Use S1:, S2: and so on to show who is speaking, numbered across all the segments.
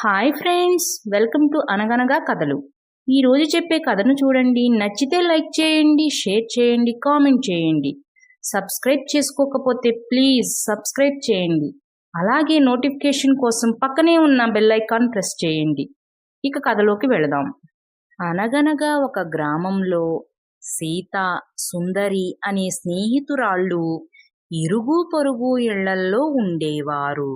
S1: Hi friends welcome to అనగనగా కథలు ఈరోజు చెప్పే కథను చూడండి. నచ్చితే లైక్ చేయండి షేర్ చేయండి కామెంట్ చేయండి. సబ్స్క్రైబ్ చేసుకోకపోతే ప్లీజ్ సబ్స్క్రైబ్ చేయండి. అలాగే నోటిఫికేషన్ కోసం పక్కనే ఉన్న బెల్ ఐకాన్ ప్రెస్ చేయండి. ఇక కథలోకి వెళదాం. అనగనగా ఒక గ్రామంలో సీత సుందరి అనే స్నేహితురాళ్ళు ఇరుగు పొరుగు ఇళ్ళల్లో ఉండేవారు.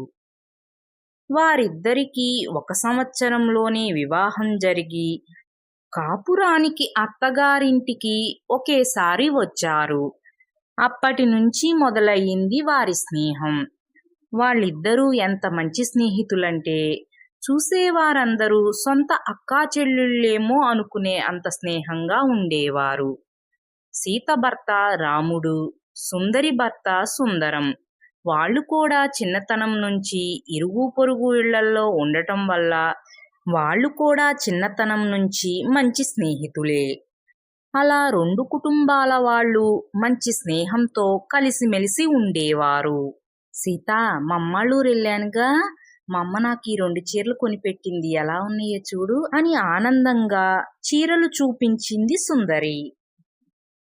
S1: వారిద్దరికీ ఒక సంవత్సరంలోనే వివాహం జరిగి కాపురానికి అత్తగారింటికి ఒకేసారి వచ్చారు. అప్పటి నుంచి మొదలయ్యింది వారి స్నేహం. వాళ్ళిద్దరూ ఎంత మంచి స్నేహితులంటే చూసేవారందరూ సొంత అక్కా చెల్లెళ్ళేమో అనుకునే అంత స్నేహంగా ఉండేవారు. సీత భర్త రాముడు సుందరి భర్త సుందరం. వాళ్ళు కూడా చిన్నతనం నుంచి ఇరుగు పొరుగు ఇళ్ళల్లో ఉండటం వల్ల వాళ్ళు కూడా చిన్నతనం నుంచి మంచి స్నేహితులే. అలా రెండు కుటుంబాల వాళ్ళు మంచి స్నేహంతో కలిసిమెలిసి ఉండేవారు. సీత మమ్మళ్ళూరు వెళ్ళానుగా మా అమ్మ నాకు ఈ రెండు చీరలు కొనిపెట్టింది ఎలా ఉన్నాయో చూడు అని ఆనందంగా చీరలు చూపించింది సుందరి.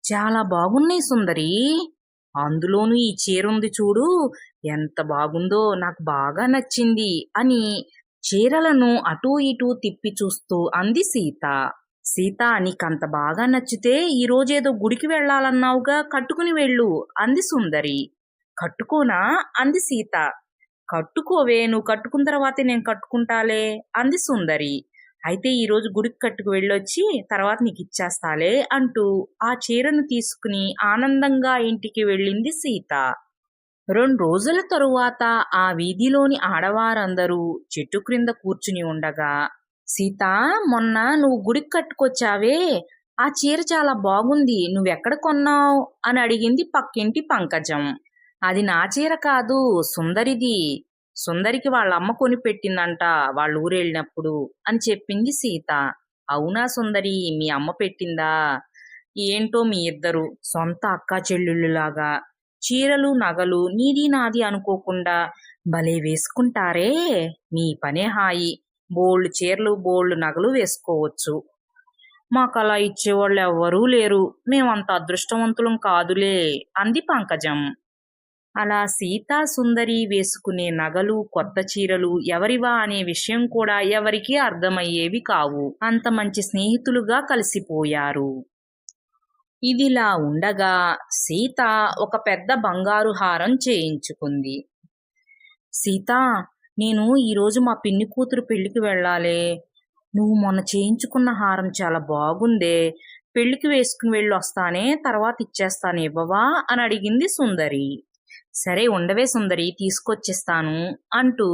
S1: చాలా బాగున్నాయి సుందరి. అందులోనూ ఈ చీర ఉంది చూడు ఎంత బాగుందో నాకు బాగా నచ్చింది అని చీరలను అటూ ఇటూ తిప్పి చూస్తూ అంది సీత. సీత నీకంత బాగా నచ్చితే ఈ గుడికి వెళ్ళాలన్నావుగా కట్టుకుని వెళ్ళు అంది సుందరి. కట్టుకోనా? అంది సీత. కట్టుకోవే నువ్వు కట్టుకున్న తర్వాతే నేను కట్టుకుంటాలే అంది సుందరి. అయితే ఈరోజు గుడికి కట్టుకు వెళ్ళొచ్చి తర్వాత నీకు ఇచ్చేస్తాలే అంటూ ఆ చీరను తీసుకుని ఆనందంగా ఇంటికి వెళ్ళింది సీత. రెండు రోజుల తరువాత ఆ వీధిలోని ఆడవారందరూ చెట్టు క్రింద కూర్చుని ఉండగా సీత మొన్న నువ్వు గుడికి కట్టుకొచ్చావే. ఆ చీర చాలా బాగుంది. నువ్వెక్కడ కొన్నావు? అని అడిగింది పక్కింటి పంకజం. అది నా చీర కాదు సుందరిది. సుందరికి వాళ్ళ అమ్మ కొని పెట్టిందంట వాళ్ళ ఊరు అని చెప్పింది సీత. అవునా సుందరి మీ అమ్మ పెట్టిందా? ఏంటో మీ ఇద్దరు సొంత అక్కా చెల్లెళ్ళులాగా. చీరలు నగలు నీది నాది అనుకోకుండా భలే వేసుకుంటారే? మీ పనే హాయి. బోల్డ్ చీరలు బోల్డ్ నగలు వేసుకోవచ్చు. మాకు అలా ఇచ్చేవాళ్ళు ఎవ్వరూ లేరు. మేమంత అదృష్టవంతులం కాదులే అంది పంకజం. అలా సీతా సుందరి వేసుకునే నగలు కొత్త చీరలు ఎవరివా అనే విషయం కూడా ఎవరికీ అర్థమయ్యేవి కావు. అంత మంచి స్నేహితులుగా కలిసిపోయారు. ఇదిలా ఉండగా సీత ఒక పెద్ద బంగారు హారం చేయించుకుంది. సీత నేను ఈరోజు మా పిన్ని కూతురు పెళ్ళికి వెళ్ళాలి. నువ్వు మొన్న చేయించుకున్న హారం చాలా బాగుందే. పెళ్ళికి వేసుకుని వెళ్ళి వస్తానే తర్వాత ఇచ్చేస్తాను ఇవ్వవా? అని అడిగింది సుందరి. సరే ఉండవే సుందరి తీసుకొచ్చిస్తాను అంటూ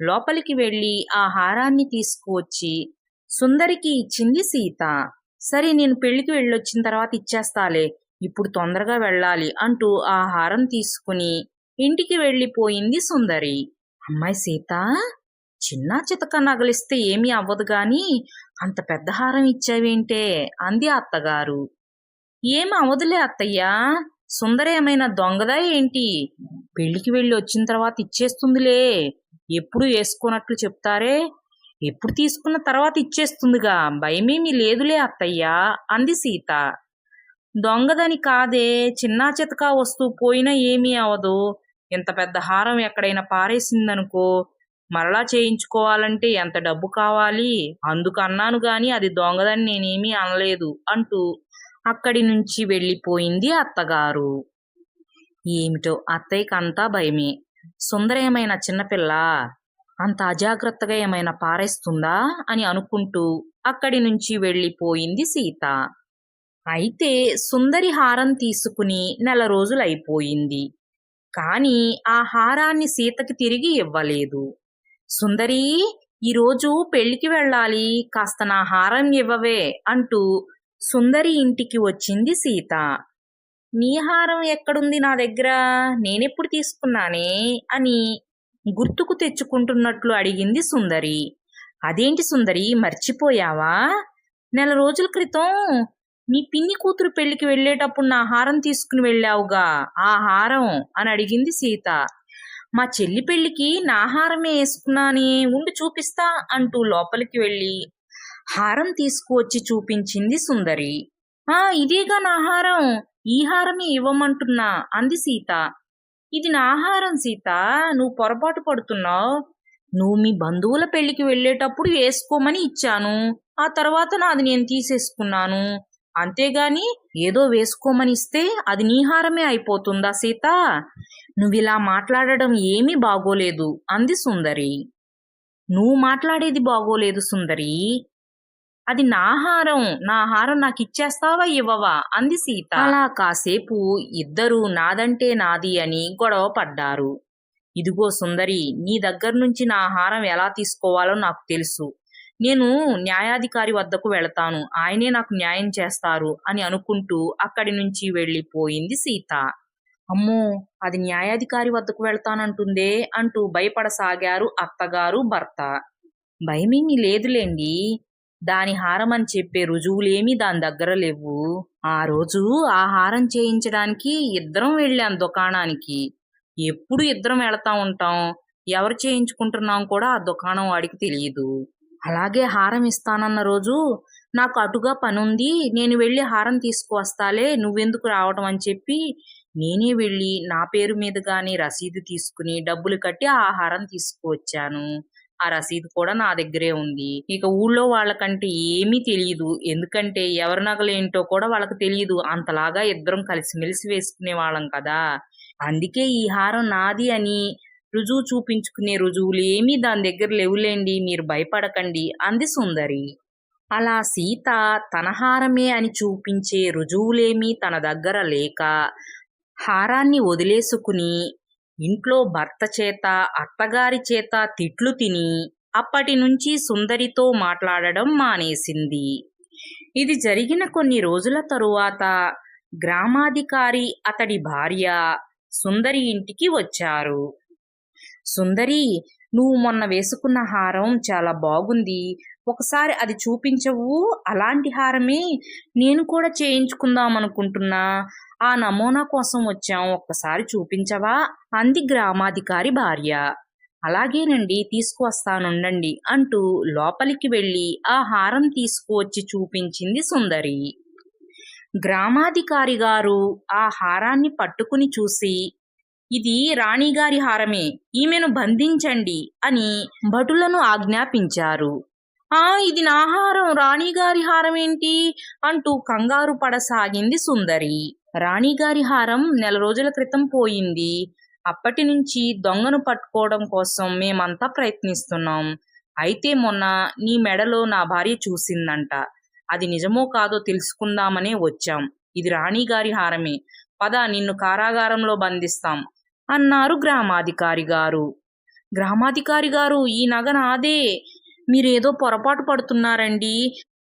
S1: లోపలికి వెళ్ళి ఆ హారాన్ని తీసుకువచ్చి సుందరికి ఇచ్చింది సీత. సరే నేను పెళ్ళికి వెళ్ళొచ్చిన తర్వాత ఇచ్చేస్తాలే ఇప్పుడు తొందరగా వెళ్ళాలి అంటూ ఆ హారం తీసుకుని ఇంటికి వెళ్ళిపోయింది సుందరి. అమ్మాయి సీత చిన్న చితక నగలిస్తే ఏమీ అవ్వదు గాని అంత పెద్ద హారం ఇచ్చావేంటే? అంది అత్తగారు. ఏం అవ్వదులే అత్తయ్యా సుందర ఏమైనా దొంగదా ఏంటి? పెళ్ళికి వెళ్ళి వచ్చిన తర్వాత ఇచ్చేస్తుందిలే. ఎప్పుడు వేసుకున్నట్లు చెప్తారే? ఎప్పుడు తీసుకున్న తర్వాత ఇచ్చేస్తుందిగా. భయమేమీ లేదులే అత్తయ్యా అంది సీత. దొంగదని కాదే చిన్నా చితకా వస్తువు పోయినా ఏమీ అవదు. ఇంత పెద్ద హారం ఎక్కడైనా పారేసిందనుకో మరలా చేయించుకోవాలంటే ఎంత డబ్బు కావాలి? అందుకు అన్నాను గాని అది దొంగదని నేనేమీ అనలేదు అంటూ అక్కడి నుంచి వెళ్ళిపోయింది అత్తగారు. ఏమిటో అత్తయ్యకంతా భయమే. సుందర ఏమైనా చిన్నపిల్ల అంత అజాగ్రత్తగా ఏమైనా పారేస్తుందా అని అనుకుంటూ అక్కడి నుంచి వెళ్ళిపోయింది సీత. అయితే సుందరి హారం తీసుకుని నెల రోజులైపోయింది. కాని ఆ హారాన్ని సీతకి తిరిగి ఇవ్వలేదు. సుందరి ఈరోజు పెళ్ళికి వెళ్ళాలి కాస్త నా హారం ఇవ్వవే అంటూ సుందరి ఇంటికి వచ్చింది సీత. నీ హారం ఎక్కడుంది నా దగ్గర? నేనెప్పుడు తీసుకున్నానే? అని గుర్తుకు తెచ్చుకుంటున్నట్లు అడిగింది సుందరి. అదేంటి సుందరి మర్చిపోయావా? నెల రోజుల క్రితం నీ పిన్ని కూతురు పెళ్ళికి వెళ్ళేటప్పుడు నా హారం తీసుకుని వెళ్ళావుగా ఆ హారం అని అడిగింది సీత. మా చెల్లి పెళ్ళికి నా హారమే వేసుకున్నానే ఉండి చూపిస్తా అంటూ లోపలికి వెళ్ళి హారం తీసుకువచ్చి చూపించింది సుందరి. ఆ ఇదేగా నా హారం. ఈ హారమే ఇవ్వమంటున్నా అంది సీత. ఇది నా హారం సీత. నువ్వు పొరపాటు పడుతున్నావు. నువ్వు మీ బంధువుల పెళ్ళికి వెళ్ళేటప్పుడు వేసుకోమని ఇచ్చాను. ఆ తర్వాత నాది నేను తీసేసుకున్నాను. అంతేగాని ఏదో వేసుకోమని ఇస్తే అది నీ హారమే అయిపోతుందా సీత? నువ్విలా మాట్లాడడం ఏమీ బాగోలేదు అంది సుందరి. నువ్వు మాట్లాడేది బాగోలేదు సుందరి. అది నా ఆహారం నా ఆహారం నాకు ఇచ్చేస్తావా ఇవ్వవా? అంది సీత. అలా కాసేపు ఇద్దరూ నాదంటే నాది అని గొడవ పడ్డారు. ఇదిగో సుందరి నీ దగ్గర నుంచి నా ఆహారం ఎలా తీసుకోవాలో నాకు తెలుసు. నేను న్యాయాధికారి వద్దకు వెళతాను. ఆయనే నాకు న్యాయం చేస్తారు అని అనుకుంటూ అక్కడి నుంచి వెళ్ళిపోయింది సీత. అమ్మో అది న్యాయాధికారి వద్దకు వెళతానంటుందే అంటూ భయపడసాగారు అత్తగారు భర్త. భయమేమీ లేదులేండి. దాని హారం అని చెప్పే రుజువులేమీ దాని దగ్గర లేవు. ఆ రోజు ఆ హారం చేయించడానికి ఇద్దరం వెళ్ళాం దుకాణానికి. ఎప్పుడు ఇద్దరం వెళతా ఉంటాం? ఎవరు చేయించుకుంటున్నాం కూడా ఆ దుకాణం వాడికి తెలియదు. అలాగే హారం ఇస్తానన్న రోజు నాకు అటుగా పనుంది నేను వెళ్ళి హారం తీసుకువస్తాలే నువ్వెందుకు రావడం అని చెప్పి నేనే వెళ్ళి నా పేరు మీద కానీ రసీదు తీసుకుని డబ్బులు కట్టి ఆ హారం తీసుకువచ్చాను. ఆ రసీదు కూడా నా దగ్గరే ఉంది. ఇక ఊళ్ళో వాళ్ళకంటే ఏమీ తెలియదు ఎందుకంటే ఎవరి నగలేంటో కూడా వాళ్ళకి తెలియదు అంతలాగా ఇద్దరం కలిసిమెలిసి వేసుకునే వాళ్ళం కదా. అందుకే ఈ హారం నాది అని రుజువు చూపించుకునే రుజువులు ఏమీ దాని దగ్గర లేవులేండి. మీరు భయపడకండి. అంది సుందరి. అలా సీత తన హారమే అని చూపించే రుజువులేమీ తన దగ్గర లేక హారాన్ని వదిలేసుకుని ఇంట్లో భర్త చేత అత్తగారి చేత తిట్లు తిని అప్పటి నుంచి సుందరితో మాట్లాడడం మానేసింది. ఇది జరిగిన కొన్ని రోజుల తరువాత గ్రామాధికారి అతడి భార్య సుందరి ఇంటికి వచ్చారు. సుందరి నువ్వు మొన్న వేసుకున్న హారం చాలా బాగుంది. ఒకసారి అది చూపించవు. అలాంటి హారమే నేను కూడా చేయించుకుందాం అనుకుంటున్నా. ఆ నమూనా కోసం వచ్చాం. ఒక్కసారి చూపించవా? అంది గ్రామాధికారి భార్య. అలాగేనండి తీసుకువస్తానుండండి అంటూ లోపలికి వెళ్ళి ఆ హారం తీసుకువచ్చి చూపించింది సుందరి. గ్రామాధికారి గారు ఆ హారాన్ని పట్టుకుని చూసి ఇది రాణిగారి హారమే. ఈమెను బంధించండి అని భటులను ఆజ్ఞాపించారు. ఆ ఇది నా హారం రాణిగారి హారం ఏంటి అంటూ కంగారు పడసాగింది సుందరి. రాణిగారి హారం నెల రోజుల క్రితం పోయింది. అప్పటి నుంచి దొంగను పట్టుకోవడం కోసం మేమంతా ప్రయత్నిస్తున్నాం. అయితే మొన్న నీ మెడలో నా భార్య చూసిందంట. అది నిజమో కాదో తెలుసుకుందామనే వచ్చాం. ఇది రాణిగారి హారమే. పద నిన్ను కారాగారంలో బంధిస్తాం అన్నారు గ్రామాధికారి గారు. గ్రామాధికారి గారు ఈ నగ నాదే. మీరేదో పొరపాటు పడుతున్నారండి.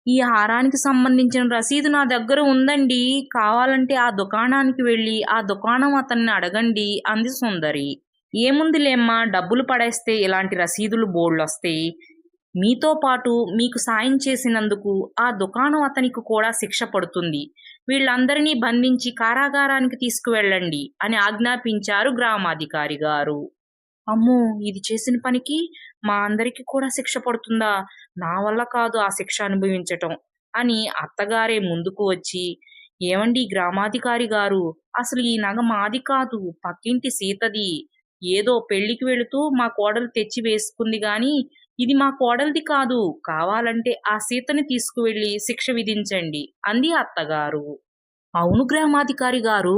S1: ఈ హారానికి సంబంధించిన రసీదు నా దగ్గర ఉందండి. కావాలంటే ఆ దుకాణానికి వెళ్ళి ఆ దుకాణం అతన్ని అడగండి అంది సుందరి. ఏముందిలేమ్మా డబ్బులు పడేస్తే ఇలాంటి రసీదులు బోర్డులు వస్తాయి మీతో పాటు మీకు సాయం చేసినందుకు ఆ దుకాణం అతనికి కూడా శిక్ష పడుతుంది. వీళ్ళందరినీ బంధించి కారాగారానికి తీసుకువెళ్ళండి అని ఆజ్ఞాపించారు గ్రామాధికారి గారు. అమ్మో ఇది చేసిన పనికి మా అందరికి కూడా శిక్ష పడుతుందా? నా వల్ల కాదు ఆ శిక్ష అనుభవించటం అని అత్తగారే ముందుకు వచ్చి ఏమండి గ్రామాధికారి గారు అసలు ఈ నగ మాది కాదు పక్కింటి సీతది. ఏదో పెళ్ళికి వెళుతూ మా కోడలు తెచ్చి వేసుకుంది గాని ఇది మా కోడలిది కాదు. కావాలంటే ఆ సీతని తీసుకువెళ్ళి శిక్ష విధించండి అంది అత్తగారు. అవును గ్రామాధికారి గారు.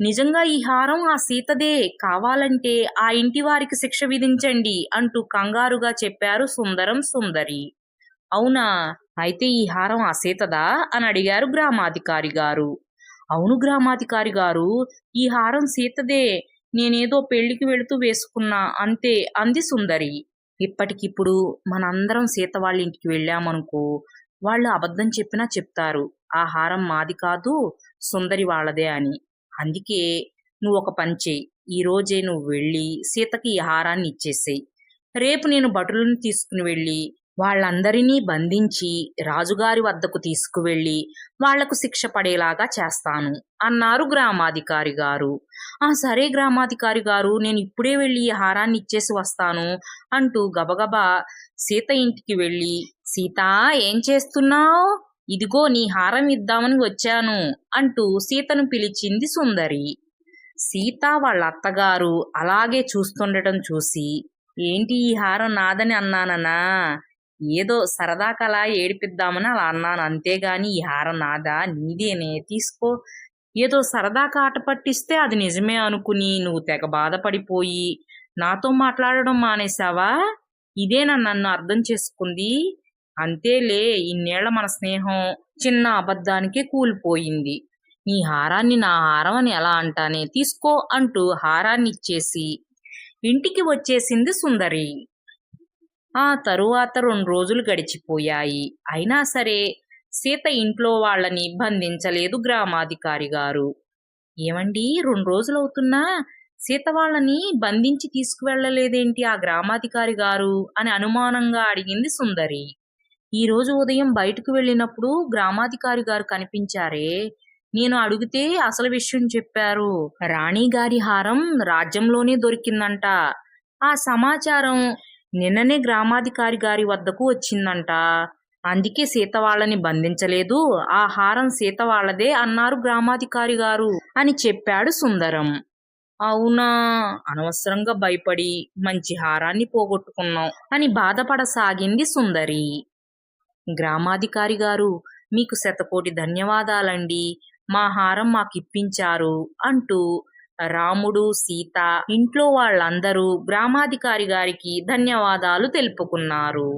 S1: నిజంగా ఈ హారం ఆ సీతదే. కావాలంటే ఆ ఇంటి వారికి శిక్ష విధించండి అంటూ కంగారుగా చెప్పారు సుందరం సుందరి. అవునా? అయితే ఈ హారం ఆ సీతదా? అని అడిగారు గ్రామాధికారి గారు. అవును గ్రామాధికారి గారు. ఈ హారం సీతదే. నేనేదో పెళ్ళికి వెళుతూ వేసుకున్నా అంతే అంది సుందరి. ఇప్పటికిప్పుడు మనందరం సీత వాళ్ళ ఇంటికి వెళ్ళామనుకో వాళ్ళు అబద్ధం చెప్పినా చెప్తారు. ఆ హారం మాది కాదు సుందరి వాళ్ళదే అని. అందుకే నువ్వు ఒక పని చేయి ఈ రోజే నువ్వు వెళ్ళి సీతకి ఈ హారాన్ని ఇచ్చేసేయి. రేపు నేను భటులను తీసుకుని వెళ్ళి వాళ్ళందరినీ బంధించి రాజుగారి వద్దకు తీసుకువెళ్ళి వాళ్ళకు శిక్ష పడేలాగా చేస్తాను అన్నారు గ్రామాధికారి గారు. ఆ సరే గ్రామాధికారి గారు నేను ఇప్పుడే వెళ్ళి ఈ హారాన్ని ఇచ్చేసి వస్తాను అంటూ గబగబా సీత ఇంటికి వెళ్ళి సీత ఏం చేస్తున్నావు? ఇదిగో నీ హారం ఇద్దామని వచ్చాను అంటూ సీతను పిలిచింది సుందరి. సీత వాళ్ళ అత్తగారు అలాగే చూస్తుండటం చూసి ఏంటి ఈ హారం నాదని అన్నానన్నా ఏదో సరదా కలా ఏడిపిద్దామని అలా అన్నాను. అంతేగాని ఈ హారం నాదా? నీదేనే? తీసుకో. ఏదో సరదా కాట పట్టిస్తే అది నిజమే అనుకుని నువ్వు తెగ బాధపడిపోయి నాతో మాట్లాడడం మానేశావా? ఇదేనా నన్ను అర్థం చేసుకుంది? అంతేలే ఇన్నేళ్ళ మన స్నేహం చిన్న అబద్ధానికే కూలిపోయింది. నీ హారాన్ని నా హారం అని ఎలా అంటానే తీసుకో అంటూ హారాన్ని ఇచ్చేసి ఇంటికి వచ్చేసింది సుందరి. ఆ తరువాత రెండు రోజులు గడిచిపోయాయి. అయినా సరే సీత ఇంట్లో వాళ్ళని బంధించలేదు గ్రామాధికారి గారు. ఏమండి రెండు రోజులవుతున్నా సీత వాళ్ళని బంధించి తీసుకువెళ్ళలేదేంటి ఆ గ్రామాధికారి గారు అని అనుమానంగా అడిగింది సుందరి. ఈ రోజు ఉదయం బయటకు వెళ్ళినప్పుడు గ్రామాధికారి గారు కనిపించారే. నేను అడిగితే అసలు విషయం చెప్పారు. రాణి గారి హారం రాజ్యంలోనే దొరికిందంట. ఆ సమాచారం నిన్ననే గ్రామాధికారి గారి వద్దకు వచ్చిందంట. అందుకే సీత వాళ్ళని బంధించలేదు. ఆ హారం సీత వాళ్ళదే అన్నారు గ్రామాధికారి గారు అని చెప్పాడు సుందరం. అవునా? అనవసరంగా భయపడి మంచి హారాన్ని పోగొట్టుకున్నాం అని బాధపడసాగింది సుందరి. గ్రామాధికారి గారు మీకు శతకోటి ధన్యవాదాలండి. మా హారం మాకు ఇప్పించారు అంటూ రాముడు సీత ఇంట్లో వాళ్ళందరూ గ్రామాధికారి గారికి ధన్యవాదాలు తెలుపుకున్నారు.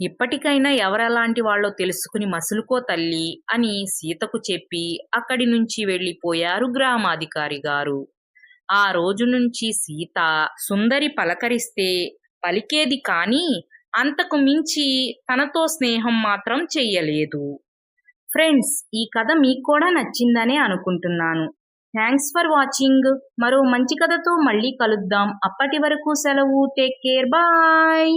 S1: ఇప్పటికైనా ఎవరెలాంటి వాళ్ళో తెలుసుకుని మసులుకో తల్లి అని సీతకు చెప్పి అక్కడి నుంచి వెళ్ళిపోయారు గ్రామాధికారి గారు. ఆ రోజు నుంచి సీత సుందరి పలకరిస్తే పలికేది కానీ అంతకు మించి తనతో స్నేహం మాత్రం చెయ్యలేదు. ఫ్రెండ్స్ ఈ కథ మీకు కూడా నచ్చిందనే అనుకుంటున్నాను. థ్యాంక్స్ ఫర్ వాచింగ్ మరో మంచి కథతో మళ్ళీ కలుద్దాం. అప్పటి వరకు సెలవు. Take care bye